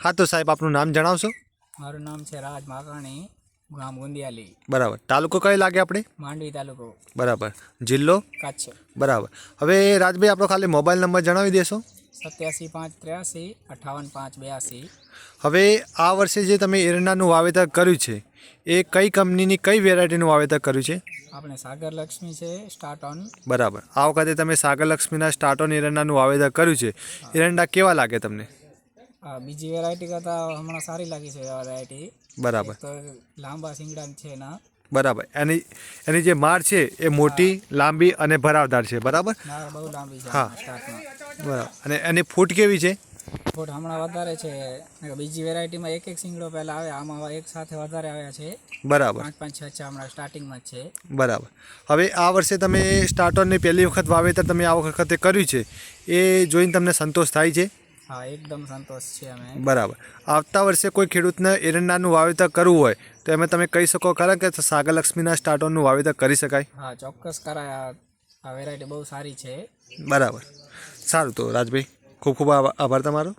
હા તો સાહેબ આપનું નામ જણાવશો? મારું નામ છે રાજ માકાણી ગામ ગુંદિયાલી. બરાબર. તાલુકો કયો લાગે આપણે? માંડવી તાલુકો. બરાબર. જિલ્લો? કચ્છ. બરાબર. હવે રાજભાઈ આપણો ખાલી મોબાઈલ નંબર જણાવી દેશો. સત્યાસી પાંચ ત્ર્યાસી અઠાવન પાંચ બ્યાસી. હવે આ વર્ષે જે તમે એરંડાનું વાવેતર કર્યું છે એ કઈ કંપનીની કઈ વેરાયટીનું વાવેતર કર્યું છે? આપણે સાગર લક્ષ્મી છે સ્ટાર્ટ ઓન. બરાબર. આ વખતે તમે સાગર લક્ષ્મીના સ્ટાર્ટોન એરંડાનું વાવેતર કર્યું છે. એરંડા કેવા લાગે તમને? આ બીજી વેરાયટી કરતાં હમણાં સારી લાગી છે વેરાયટી બરાબર. તો લાંબા સિંગડા છે એના. બરાબર. એની એની જે માર છે એ મોટી લાંબી અને ભરાવદાર છે બરાબર? બહુ લાંબી છે હા. સ્ટાર્ટમાં બરાબર. અને એની ફૂટ કેવી છે? ફૂટ હમણાં વધારે છે. બીજી વેરાયટીમાં એક એક સિંગડો પહેલાં આવે આમાં એક સાથે વધારે આવ્યા છે. બરાબર. પાંચ પાંચ છ છ હમણાં સ્ટાર્ટિંગમાં છે. બરાબર. હવે આ વર્ષે તમે સ્ટાર્ટરની પહેલી વખત વાવેતર તમે આ વખતે કર્યું છે. એ જોઈને તમને સંતોષ થાય છે? હા એકદમ સંતોષ છે અમે. બરાબર. આવતા વર્ષે કોઈ ખેડૂતને એરંડાનું વાવેતર કરવું હોય તો એમાં તમે કહી શકો ખરા કે સાગર લક્ષ્મીના સ્ટાર્ટરનું વાવેતર કરી શકાય? હા ચોક્કસ કરાય આ- વેરાયટી બહુ સારી છે. બરાબર. સારું તો રાજભાઈ ખૂબ ખૂબ આભા- આભાર તમારો.